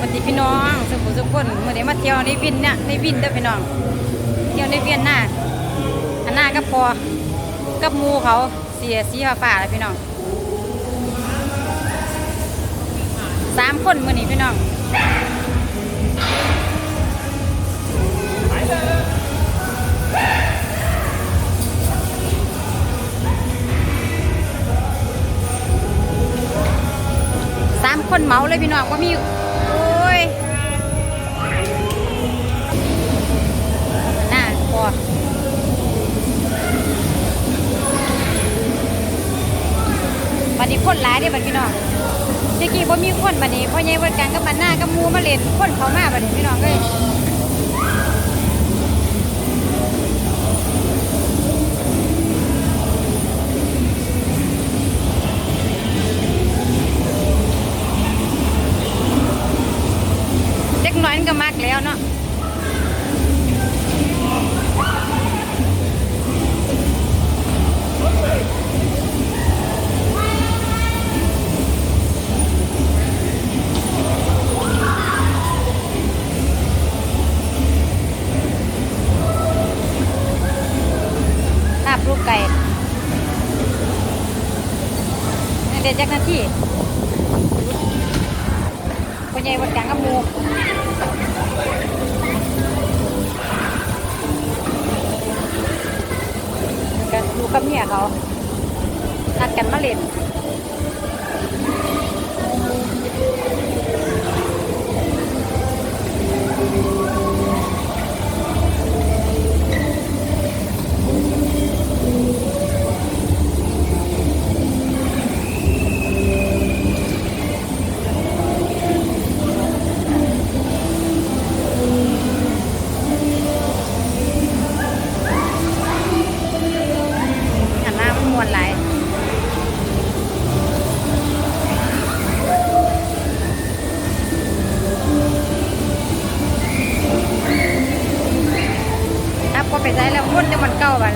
สวัสดีพี่น้องสุขุสุขคนเมื่อเดี๋ยวมาเที่ยวในวินเนี่ยในวินเด้อพี่น้อง เที่ยวในเวียนหน้าอันหน้าก็พอกับมูเขาเสียสีฟ้าๆเลยพี่น้องสามคนมื่อนี้พี่น้องสามคนเมาเลยพี่น้องว่ามี คนหลายเด้บัดพี่น้องเมื่อกี้บ่มีคนบัดนี้พ่อใหญ่วิร์ดกันกับบัดหน้ากับหมูมาเล่นคนเขามาบัดนี้พี่น้องเอ้ยเด็กน้อยมันก็มักแล้วเนาะ เด็ดจากนาทีคนใหญ่วันกลางกับหมูกันดูกับเมียเขานัดกันมาเล่น ไปใช้แล้วมุ่นจะมันเก่าวัน